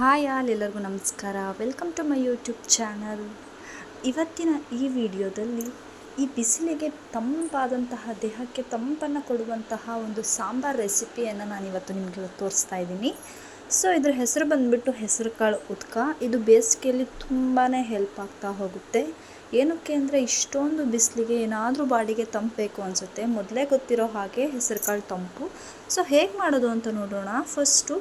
Hi all, ಎಲ್ಲರಿಗೂ ನಮಸ್ಕಾರ. Welcome to my YouTube channel ಇವತ್ತಿನ ಈ ವಿಡಿಯೋದಲ್ಲಿ ಈ ಬಿಸಿಲಿಗೆ ತಂಪಾದಂತಹ, ದೇಹಕ್ಕೆ ತಂಪನ್ನು ಕೊಡುವಂತಹ ಒಂದು ಸಾಂಬಾರ್ ರೆಸಿಪಿಯನ್ನು ನಾನು ಇವತ್ತು ನಿಮಗೆ ತೋರಿಸ್ತಾ ಇದ್ದೀನಿ. ಸೊ ಇದ್ರ ಹೆಸರು ಬಂದುಬಿಟ್ಟು ಹೆಸರುಕಾಳು ಉತ್ಕ. ಇದು ಬೇಸಿಗೆಯಲ್ಲಿ ತುಂಬಾ ಹೆಲ್ಪ್ ಆಗ್ತಾ ಹೋಗುತ್ತೆ. ಏನಕ್ಕೆ ಅಂದರೆ ಇಷ್ಟೊಂದು ಬಿಸಿಲಿಗೆ ಏನಾದರೂ ಬಾಡಿಗೆ ತಂಪು ಬೇಕು ಅನಿಸುತ್ತೆ. ಮೊದಲೇ ಗೊತ್ತಿರೋ ಹಾಗೆ ಹೆಸರುಕಾಳು ತಂಪು. ಸೊ ಹೇಗೆ ಮಾಡೋದು ಅಂತ ನೋಡೋಣ. ಫಸ್ಟು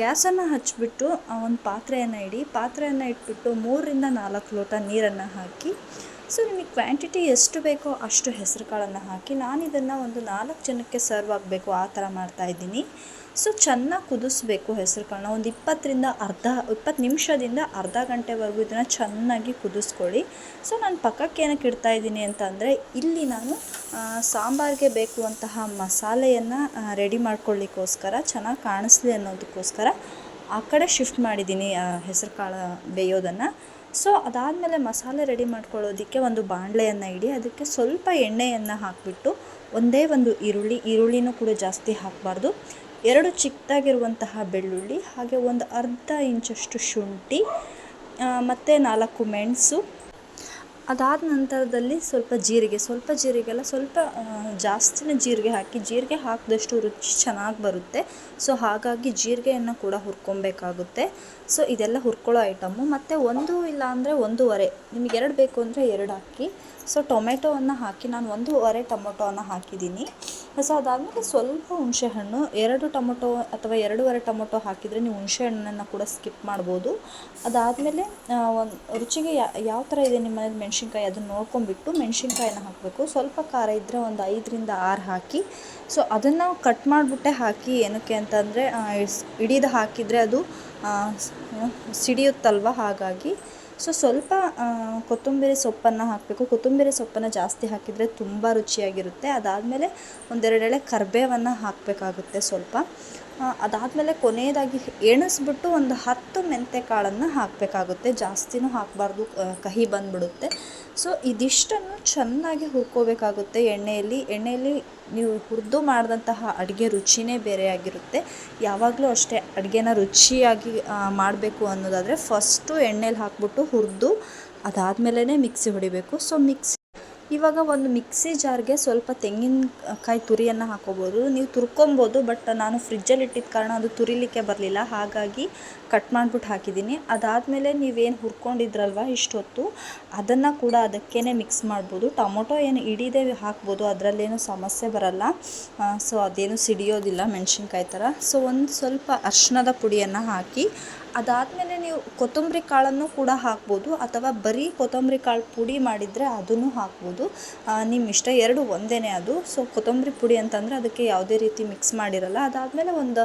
ಗ್ಯಾಸನ್ನು ಹಚ್ಚಿಬಿಟ್ಟು ಒಂದು ಪಾತ್ರೆಯನ್ನು ಇಡಿ. ಪಾತ್ರೆಯನ್ನು ಇಟ್ಬಿಟ್ಟು ಮೂರರಿಂದ ನಾಲ್ಕು ಲೋಟ ನೀರನ್ನು ಹಾಕಿ ಸೊ ನಿಮಗೆ ಕ್ವಾಂಟಿಟಿ ಎಷ್ಟು ಬೇಕೋ ಅಷ್ಟು ಹೆಸರು ಕಾಳನ್ನು ಹಾಕಿ ನಾನು ಇದನ್ನು ಒಂದು ನಾಲ್ಕು ಜನಕ್ಕೆ ಸರ್ವ್ ಆಗಬೇಕು, ಆ ಥರ ಮಾಡ್ತಾಯಿದ್ದೀನಿ ಸೊ ಚೆನ್ನಾಗಿ ಕುದಿಸ್ಬೇಕು ಹೆಸರು ಕಾಳನ್ನ. ಒಂದು ಇಪ್ಪತ್ತರಿಂದ ಅರ್ಧ, ಇಪ್ಪತ್ತು ನಿಮಿಷದಿಂದ ಅರ್ಧ ಗಂಟೆವರೆಗೂ ಇದನ್ನು ಚೆನ್ನಾಗಿ ಕುದಿಸ್ಕೊಳ್ಳಿ. ಸೊ ನಾನು ಪಕ್ಕಕ್ಕೆ ಏನಕ್ಕೆ ಇಡ್ತಾ ಇದ್ದೀನಿ ಅಂತಂದರೆ, ಇಲ್ಲಿ ನಾನು ಸಾಂಬಾರಿಗೆ ಬೇಕು ಅಂತಹ ಮಸಾಲೆಯನ್ನು ರೆಡಿ ಮಾಡ್ಕೊಳ್ಳಿಕ್ಕೋಸ್ಕರ, ಚೆನ್ನಾಗಿ ಕಾಣಿಸ್ಲಿ ಅನ್ನೋದಕ್ಕೋಸ್ಕರ ಆ ಕಡೆ ಶಿಫ್ಟ್ ಮಾಡಿದ್ದೀನಿ ಹೆಸರು ಕಾಳು ಬೇಯೋದನ್ನು. ಸೊ ಅದಾದಮೇಲೆ ಮಸಾಲೆ ರೆಡಿ ಮಾಡ್ಕೊಳ್ಳೋದಕ್ಕೆ ಒಂದು ಬಾಣಲೆಯನ್ನು ಇಡಿ, ಅದಕ್ಕೆ ಸ್ವಲ್ಪ ಎಣ್ಣೆಯನ್ನು ಹಾಕಿಬಿಟ್ಟು ಒಂದೇ ಒಂದು ಈರುಳ್ಳಿ, ಈರುಳ್ಳಿನೂ ಕೂಡ ಜಾಸ್ತಿ ಹಾಕಬಾರ್ದು. ಎರಡು ಚಿಕ್ಕದಾಗಿರುವಂತಹ ಬೆಳ್ಳುಳ್ಳಿ, ಹಾಗೆ ಒಂದು ಅರ್ಧ ಇಂಚಷ್ಟು ಶುಂಠಿ ಮತ್ತು ನಾಲ್ಕು ಮೆಣಸು ಅದಾದ ನಂತರದಲ್ಲಿ ಸ್ವಲ್ಪ ಜೀರಿಗೆ ಸ್ವಲ್ಪ ಜೀರಿಗೆ ಅಲ್ಲ ಸ್ವಲ್ಪ ಜಾಸ್ತಿನೇ ಜೀರಿಗೆ ಹಾಕಿ, ಜೀರಿಗೆ ಹಾಕಿದಷ್ಟು ರುಚಿ ಚೆನ್ನಾಗಿ ಬರುತ್ತೆ. ಸೊ, ಹಾಗಾಗಿ ಜೀರಿಗೆಯನ್ನು ಕೂಡ ಹುರ್ಕೊಬೇಕಾಗುತ್ತೆ. ಸೊ, ಇದೆಲ್ಲ ಹುರ್ಕೊಳ್ಳೋ ಐಟಮು. ಮತ್ತು ಒಂದು ಇಲ್ಲ ಅಂದರೆ ಒಂದೂವರೆ, ನಿಮಗೆ ಎರಡು ಬೇಕು ಅಂದರೆ ಎರಡು ಹಾಕಿ ಸೊ, ಟೊಮೆಟೊವನ್ನು ಹಾಕಿ, ನಾನು ಒಂದೂವರೆ ಟೊಮೊಟೊವನ್ನು ಹಾಕಿದ್ದೀನಿ. ಸೊ ಅದಾದಮೇಲೆ ಸ್ವಲ್ಪ ಹುಣಸೆಹಣ್ಣು ಎರಡು ಟೊಮೊಟೊ ಅಥವಾ ಎರಡೂವರೆ ಟೊಮೊಟೊ ಹಾಕಿದರೆ ನೀವು ಹುಣಸೆಹಣ್ಣನ್ನು ಕೂಡ ಸ್ಕಿಪ್ ಮಾಡ್ಬೋದು. ಅದಾದಮೇಲೆ ಒಂದು ರುಚಿಗೆ ಯಾವ ಥರ ಇದೆ ನಿಮ್ಮ ಮನೇಲಿ ಮೆಣಸಿನ್ಕಾಯಿ ಅದನ್ನು ನೋಡ್ಕೊಂಬಿಟ್ಟು ಮೆಣಸಿನ್ಕಾಯಿನ ಹಾಕಬೇಕು. ಸ್ವಲ್ಪ ಖಾರ ಇದ್ದರೆ ಒಂದು ಐದರಿಂದ ಆರು ಹಾಕಿ. ಸೊ ಅದನ್ನು ಕಟ್ ಮಾಡಿಬಿಟ್ಟೆ ಹಾಕಿ ಏನಕ್ಕೆ ಅಂತಂದರೆ ಇಡೀದು ಹಾಕಿದರೆ ಅದು ಸಿಡಿಯುತ್ತಲ್ವ? ಹಾಗಾಗಿ ಸೊ ಸ್ವಲ್ಪ ಕೊತ್ತಂಬರಿ ಸೊಪ್ಪನ್ನು ಹಾಕಬೇಕು. ಕೊತ್ತಂಬರಿ ಸೊಪ್ಪನ್ನು ಜಾಸ್ತಿ ಹಾಕಿದರೆ ತುಂಬ ರುಚಿಯಾಗಿರುತ್ತೆ. ಅದಾದಮೇಲೆ ಒಂದೆರಡೆಳೆ ಕರಿಬೇವನ್ನು ಹಾಕಬೇಕಾಗುತ್ತೆ ಸ್ವಲ್ಪ. ಅದಾದಮೇಲೆ ಕೊನೆಯದಾಗಿ ಎಣಿಸ್ಬಿಟ್ಟು ಒಂದು ಹತ್ತು ಮೆಂತ್ಯ ಕಾಳನ್ನು ಹಾಕಬೇಕಾಗುತ್ತೆ. ಜಾಸ್ತಿನೂ ಹಾಕಬಾರ್ದು ಕಹಿ ಬಂದ್ಬಿಡುತ್ತೆ. ಸೊ ಇದಿಷ್ಟನ್ನು ಚೆನ್ನಾಗಿ ಹುರ್ಕೋಬೇಕಾಗುತ್ತೆ ಎಣ್ಣೆಯಲ್ಲಿ. ಎಣ್ಣೆಯಲ್ಲಿ ನೀವು ಹುರಿದು ಮಾಡಿದಂತಹ ಅಡುಗೆ ರುಚಿನೇ ಬೇರೆಯಾಗಿರುತ್ತೆ ಯಾವಾಗಲೂ ಅಷ್ಟೇ ಅಡುಗೆನ ರುಚಿಯಾಗಿ ಮಾಡಬೇಕು ಅನ್ನೋದಾದರೆ ಫಸ್ಟು ಎಣ್ಣೆಲಿ ಹಾಕ್ಬಿಟ್ಟು ಹುರಿದು ಅದಾದಮೇಲೆ ಮಿಕ್ಸಿ ಹೊಡಿಬೇಕು. ಸೊ ಮಿಕ್ಸಿ ಇವಾಗ ಒಂದು ಮಿಕ್ಸಿ ಜಾರ್ಗೆ ಸ್ವಲ್ಪ ತೆಂಗಿನಕಾಯಿ ತುರಿಯನ್ನು ಹಾಕೋಬೋದು. ನೀವು ತುರ್ಕೊಬೋದು, ಬಟ್ ನಾನು ಫ್ರಿಜ್ಜಲ್ಲಿ ಇಟ್ಟಿದ್ದ ಕಾರಣ ಅದು ತುರಿಲಿಕ್ಕೆ ಬರಲಿಲ್ಲ. ಹಾಗಾಗಿ ಕಟ್ ಮಾಡಿಬಿಟ್ಟು ಹಾಕಿದ್ದೀನಿ. ಅದಾದಮೇಲೆ ನೀವೇನು ಹುರ್ಕೊಂಡಿದ್ರಲ್ವ ಇಷ್ಟೊತ್ತು, ಅದನ್ನು ಕೂಡ ಅದಕ್ಕೇ ಮಿಕ್ಸ್ ಮಾಡ್ಬೋದು. ಟೊಮೊಟೊ ಏನು ಇಡೀದೇ ಹಾಕ್ಬೋದು, ಅದರಲ್ಲೇನು ಸಮಸ್ಯೆ ಬರಲ್ಲ. ಸೊ ಅದೇನು ಸಿಡಿಯೋದಿಲ್ಲ ಮೆಣಸಿನ್ಕಾಯಿ ಥರ. ಸೊ ಒಂದು ಸ್ವಲ್ಪ ಅರ್ಶಿಣದ ಪುಡಿಯನ್ನು ಹಾಕಿ ಅದಾದಮೇಲೆ ನೀವು ಕೊತ್ತಂಬರಿ ಕಾಳನ್ನು ಕೂಡ ಹಾಕ್ಬೋದು ಅಥವಾ ಬರೀ ಕೊತ್ತಂಬರಿ ಕಾಳು ಪುಡಿ ಮಾಡಿದರೆ ಅದನ್ನು ಹಾಕ್ಬೋದು. ನಿಮ್ಮ ಇಷ್ಟ ಎರಡು ಒಂದೇ ಅದು. ಸೊ ಕೊತ್ತಂಬರಿ ಪುಡಿ ಅಂತಂದರೆ ಅದಕ್ಕೆ ಯಾವುದೇ ರೀತಿ ಮಿಕ್ಸ್ ಮಾಡಿರಲ್ಲ. ಅದಾದಮೇಲೆ ಒಂದು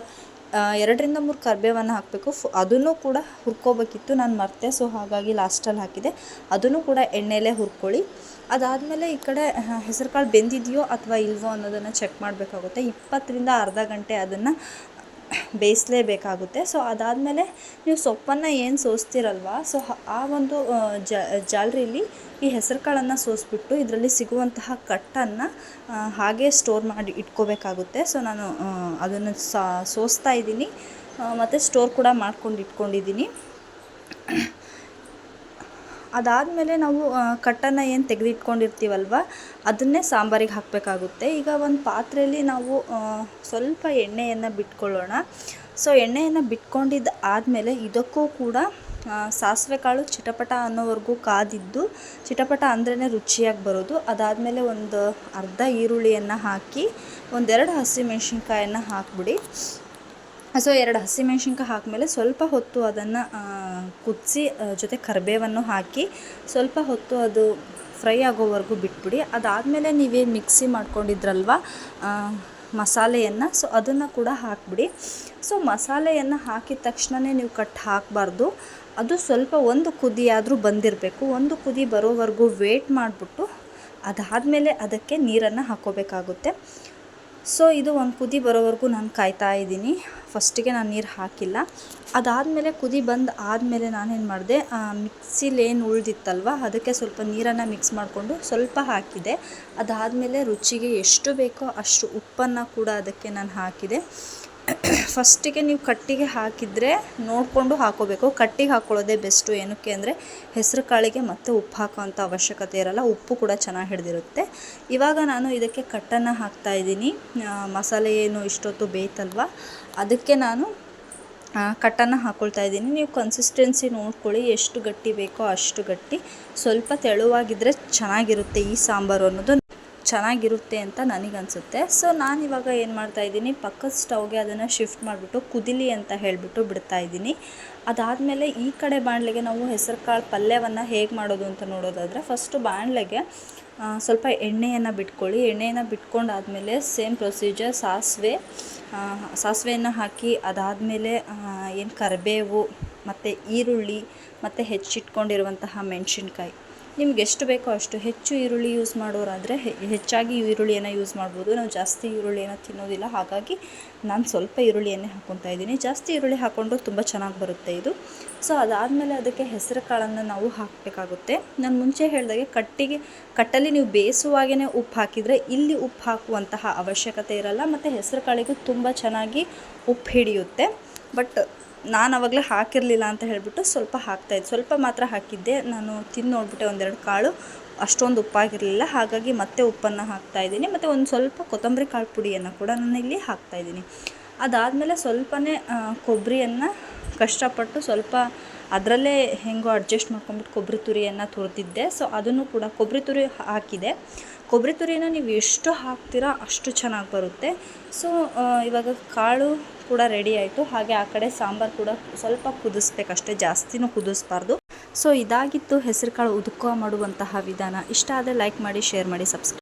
ಎರಡರಿಂದ ಮೂರು ಕರಿಬೇವನ್ನು ಹಾಕಬೇಕು. ಫು, ಅದನ್ನು ಕೂಡ ಹುರ್ಕೋಬೇಕಿತ್ತು. ನಾನು ಮರ್ತೆ ಸೊ ಹಾಗಾಗಿ ಲಾಸ್ಟಲ್ಲಿ ಹಾಕಿದೆ. ಅದನ್ನು ಕೂಡ ಎಣ್ಣೆಲೇ ಹುರ್ಕೊಳ್ಳಿ. ಅದಾದಮೇಲೆ ಈ ಕಡೆ ಹೆಸರು ಕಾಳು ಬೆಂದಿದೆಯೋ ಅಥವಾ ಇಲ್ವೋ ಅನ್ನೋದನ್ನು ಚೆಕ್ ಮಾಡಬೇಕಾಗುತ್ತೆ. ಇಪ್ಪತ್ತರಿಂದ ಅರ್ಧ ಗಂಟೆ ಅದನ್ನು ಬೇಯಿಸಲೇಬೇಕಾಗುತ್ತೆ. ಸೊ ಅದಾದಮೇಲೆ ನೀವು ಸೊಪ್ಪನ್ನು ಏನು ಸೋಸ್ತಿರಲ್ವ? ಸೊ ಆ ಒಂದು ಜಾಲರಿಲಿ ಈ ಹೆಸರು ಕಾಳನ್ನು ಸೋಸಿಬಿಟ್ಟು ಇದರಲ್ಲಿ ಸಿಗುವಂತಹ ಕಟ್ಟನ್ನು ಹಾಗೆ ಸ್ಟೋರ್ ಮಾಡಿ ಇಟ್ಕೋಬೇಕಾಗುತ್ತೆ. ಸೊ ನಾನು ಅದನ್ನು ಸೋಸ್ತಾ ಇದ್ದೀನಿ. ಮತ್ತು ಸ್ಟೋರ್ ಕೂಡ ಮಾಡ್ಕೊಂಡು ಇಟ್ಕೊಂಡಿದ್ದೀನಿ. ಅದಾದಮೇಲೆ ನಾವು ಕಟ್ಟನ್ನು ಏನು ತೆಗೆದಿಟ್ಕೊಂಡಿರ್ತೀವಲ್ವ, ಅದನ್ನೇ ಸಾಂಬಾರಿಗೆ ಹಾಕಬೇಕಾಗುತ್ತೆ. ಈಗ ಒಂದು ಪಾತ್ರೆಯಲ್ಲಿ ನಾವು ಸ್ವಲ್ಪ ಎಣ್ಣೆಯನ್ನು ಬಿಟ್ಕೊಳ್ಳೋಣ. ಸೊ, ಎಣ್ಣೆಯನ್ನು ಬಿಟ್ಕೊಂಡಿದ್ದು ಆದಮೇಲೆ ಇದಕ್ಕೂ ಕೂಡ ಸಾಸಿವೆ ಕಾಳು ಚಿಟಪಟ ಅನ್ನೋವರೆಗೂ ಕಾದಿದ್ದು, ಚಿಟಪಟ ಅಂದ್ರೇ ರುಚಿಯಾಗಿ ಬರೋದು. ಅದಾದಮೇಲೆ ಒಂದು ಅರ್ಧ ಈರುಳ್ಳಿಯನ್ನು ಹಾಕಿ, ಒಂದೆರಡು ಹಸಿಮೆಣ್ಸಿನ್ಕಾಯನ್ನು ಹಾಕಿಬಿಡಿ. ಸೊ, ಎರಡು ಹಸಿಮೆಣ್ಸಿನ್ಕಾಯಿ ಹಾಕಿದ್ಮೇಲೆ ಸ್ವಲ್ಪ ಹೊತ್ತು ಅದನ್ನು ಕುದಿಸಿ ಜೊತೆ ಕರಿಬೇವನ್ನು ಹಾಕಿ ಸ್ವಲ್ಪ ಹೊತ್ತು ಅದು ಫ್ರೈ ಆಗೋವರೆಗೂ ಬಿಟ್ಬಿಡಿ. ಅದಾದಮೇಲೆ ನೀವೇನು ಮಿಕ್ಸಿ ಮಾಡ್ಕೊಂಡಿದ್ರಲ್ವ ಮಸಾಲೆಯನ್ನು, ಸೊ, ಅದನ್ನು ಕೂಡ ಹಾಕಿಬಿಡಿ. ಸೊ, ಮಸಾಲೆಯನ್ನು ಹಾಕಿದ ತಕ್ಷಣವೇ ನೀವು ಕಟ್ ಹಾಕಬಾರ್ದು. ಅದು ಸ್ವಲ್ಪ ಒಂದು ಕುದಿಯಾದರೂ ಬಂದಿರಬೇಕು. ಒಂದು ಕುದಿ ಬರೋವರೆಗೂ ವೇಟ್ ಮಾಡಿಬಿಟ್ಟು ಅದಾದಮೇಲೆ ಅದಕ್ಕೆ ನೀರನ್ನು ಹಾಕ್ಕೋಬೇಕಾಗುತ್ತೆ ಸೊ ಇದು ಒಂದು ಕುದಿ ಬರೋವರೆಗೂ ನಾನು ಕಾಯ್ತಾ ಇದ್ದೀನಿ. ಫಸ್ಟಿಗೆ ನಾನು ನೀರು ಹಾಕಿಲ್ಲ. ಅದಾದಮೇಲೆ ಕುದಿ ಬಂದು ಆದಮೇಲೆ ನಾನೇನು ಮಾಡಿದೆ ಮಿಕ್ಸಿಲಿ ಏನು ಉಳಿದಿತ್ತಲ್ವ, ಅದಕ್ಕೆ ಸ್ವಲ್ಪ ನೀರನ್ನು ಮಿಕ್ಸ್ ಮಾಡಿಕೊಂಡು ಸ್ವಲ್ಪ ಹಾಕಿದೆ. ಅದಾದಮೇಲೆ ರುಚಿಗೆ ಎಷ್ಟು ಬೇಕೋ ಅಷ್ಟು ಉಪ್ಪನ್ನು ಕೂಡ ಅದಕ್ಕೆ ನಾನು ಹಾಕಿದೆ. ಫಸ್ಟಿಗೆ ನೀವು ಕಟ್ಟಿಗೆ ಹಾಕಿದರೆ ನೋಡಿಕೊಂಡು ಹಾಕೋಬೇಕು. ಕಟ್ಟಿಗೆ ಹಾಕ್ಕೊಳ್ಳೋದೇ ಬೆಸ್ಟು. ಏನಕ್ಕೆ ಅಂದರೆ ಹೆಸರು ಕಾಳಿಗೆ ಮತ್ತೆ ಉಪ್ಪು ಹಾಕೋವಂಥ ಅವಶ್ಯಕತೆ ಇರಲ್ಲ. ಉಪ್ಪು ಕೂಡ ಚೆನ್ನಾಗಿ ಹಿಡಿದಿರುತ್ತೆ. ಇವಾಗ ನಾನು ಇದಕ್ಕೆ ಕಟ್ಟನ್ನು ಹಾಕ್ತಾ ಇದ್ದೀನಿ. ಮಸಾಲೆ ಏನು ಇಷ್ಟೊತ್ತು ಬೇಯ್ತಲ್ವ ಅದಕ್ಕೆ ನಾನು ಕಟ್ಟನ್ನು ಹಾಕ್ಕೊಳ್ತಾ ಇದ್ದೀನಿ. ನೀವು ಕನ್ಸಿಸ್ಟೆನ್ಸಿ ನೋಡ್ಕೊಳ್ಳಿ. ಎಷ್ಟು ಗಟ್ಟಿ ಬೇಕೋ ಅಷ್ಟು ಗಟ್ಟಿ. ಸ್ವಲ್ಪ ತೆಳುವಾಗಿದ್ದರೆ ಚೆನ್ನಾಗಿರುತ್ತೆ ಈ ಸಾಂಬಾರು ಅನ್ನೋದು. ಚೆನ್ನಾಗಿರುತ್ತೆ ಅಂತ ನನಗನ್ಸುತ್ತೆ. ಸೊ ನಾನು ಇವಾಗ ಏನು ಮಾಡ್ತಾ ಇದ್ದೀನಿ, ಪಕ್ಕದ ಸ್ಟವ್ಗೆ ಅದನ್ನು ಶಿಫ್ಟ್ ಮಾಡಿಬಿಟ್ಟು ಕುದಿಲಿ ಅಂತ ಹೇಳಿಬಿಟ್ಟು ಬಿಡ್ತಾ ಇದ್ದೀನಿ. ಅದಾದಮೇಲೆ ಈ ಕಡೆ ಬಾಣಲೆಗೆ ನಾವು ಹೆಸರು ಕಾಳು ಪಲ್ಯವನ್ನು ಹೇಗೆ ಮಾಡೋದು ಅಂತ ನೋಡೋದಾದರೆ ಫಸ್ಟು ಬಾಣಲೆಗೆ ಸ್ವಲ್ಪ ಎಣ್ಣೆಯನ್ನು ಬಿಟ್ಕೊಳ್ಳಿ. ಎಣ್ಣೆಯನ್ನು ಬಿಟ್ಕೊಂಡಾದಮೇಲೆ ಸೇಮ್ ಪ್ರೊಸೀಜರ್ ಸಾಸಿವೆ ಸಾಸಿವೆಯನ್ನು ಹಾಕಿ ಅದಾದಮೇಲೆ ಏನು ಕರಿಬೇವು ಮತ್ತು ಈರುಳ್ಳಿ, ಮತ್ತು ಹೆಚ್ಚಿಟ್ಕೊಂಡಿರುವಂತಹ ಮೆಣಸಿನ್ಕಾಯಿ. ನಿಮ್ಗೆ ಎಷ್ಟು ಬೇಕೋ ಅಷ್ಟು ಹೆಚ್ಚು ಈರುಳ್ಳಿ ಯೂಸ್ ಮಾಡೋರಾದರೆ ಹೆಚ್ಚಾಗಿ ಈರುಳ್ಳಿಯನ್ನು ಯೂಸ್ ಮಾಡ್ಬೋದು. ನಾವು ಜಾಸ್ತಿ ಈರುಳ್ಳಿಯನ್ನು ತಿನ್ನೋದಿಲ್ಲ. ಹಾಗಾಗಿ ನಾನು ಸ್ವಲ್ಪ ಈರುಳ್ಳಿಯನ್ನೇ ಹಾಕ್ಕೊತಾ ಇದ್ದೀನಿ. ಜಾಸ್ತಿ ಈರುಳ್ಳಿ ಹಾಕ್ಕೊಂಡು ತುಂಬ ಚೆನ್ನಾಗಿ ಬರುತ್ತೆ ಇದು. ಸೊ ಅದಾದಮೇಲೆ ಅದಕ್ಕೆ ಹೆಸರು ಕಾಳನ್ನು ನಾವು ಹಾಕಬೇಕಾಗುತ್ತೆ. ನಾನು ಮುಂಚೆ ಹೇಳಿದಾಗೆ ಕಟ್ಟಿಗೆ, ಕಟ್ಟಲ್ಲಿ ನೀವು ಬೇಯಿಸುವಾಗೇ ಉಪ್ಪು ಹಾಕಿದರೆ ಇಲ್ಲಿ ಉಪ್ಪು ಹಾಕುವಂತಹ ಅವಶ್ಯಕತೆ ಇರಲ್ಲ. ಮತ್ತು ಹೆಸರು ಕಾಳಿಗೂ ತುಂಬ ಚೆನ್ನಾಗಿ ಉಪ್ಪು ಹಿಡಿಯುತ್ತೆ. ಬಟ್ ನಾನು ಅವಾಗಲೇ ಹಾಕಿರಲಿಲ್ಲ ಅಂತ ಹೇಳಿಬಿಟ್ಟು ಸ್ವಲ್ಪ ಹಾಕ್ತಾಯಿದ್ದೆ ಸ್ವಲ್ಪ ಮಾತ್ರ ಹಾಕಿದ್ದೆ. ನಾನು ತಿಂದು ನೋಡಿಬಿಟ್ಟೆ ಒಂದೆರಡು ಕಾಳು. ಅಷ್ಟೊಂದು ಉಪ್ಪಾಗಿರಲಿಲ್ಲ. ಹಾಗಾಗಿ ಮತ್ತೆ ಉಪ್ಪನ್ನು ಹಾಕ್ತಾಯಿದ್ದೀನಿ ಮತ್ತು ಒಂದು ಸ್ವಲ್ಪ ಕೊತ್ತಂಬರಿ ಕಾಳು ಪುಡಿಯನ್ನು ಕೂಡ ನಾನು ಇಲ್ಲಿ ಹಾಕ್ತಾಯಿದ್ದೀನಿ ಅದಾದಮೇಲೆ ಸ್ವಲ್ಪನೇ ಕೊಬ್ಬರಿಯನ್ನು ಕಷ್ಟಪಟ್ಟು ಸ್ವಲ್ಪ ಅದರಲ್ಲೇ ಹೆಂಗೋ ಅಡ್ಜಸ್ಟ್ ಮಾಡ್ಕೊಂಬಿಟ್ಟು ಕೊಬ್ಬರಿ ತುರಿಯನ್ನು ತುರಿದಿದ್ದೆ. ಸೊ ಅದನ್ನು ಕೂಡ ಕೊಬ್ಬರಿ ತುರಿ ಹಾಕಿದೆ. ಕೊಬ್ಬರಿ ತುರಿನ ನೀವು ಎಷ್ಟು ಹಾಕ್ತೀರಾ ಅಷ್ಟು ಚೆನ್ನಾಗಿ ಬರುತ್ತೆ. ಸೊ ಇವಾಗ ಕಾಳು ಕೂಡ ರೆಡಿ ಆಯಿತು. ಹಾಗೆ ಆ ಕಡೆ ಸಾಂಬಾರು ಕೂಡ ಸ್ವಲ್ಪ ಕುದಿಸ್ಬೇಕಷ್ಟೇ, ಜಾಸ್ತಿನೂ ಕುದಿಸ್ಬಾರ್ದು. ಸೊ ಇದಾಗಿತ್ತು ಹೆಸರು ಕಾಳು ಉದುಕ ಮಾಡುವಂತಹ ವಿಧಾನ. ಇಷ್ಟ ಆದರೆ ಲೈಕ್ ಮಾಡಿ ಶೇರ್ ಮಾಡಿ ಸಬ್ಸ್ಕ್ರೈಬ್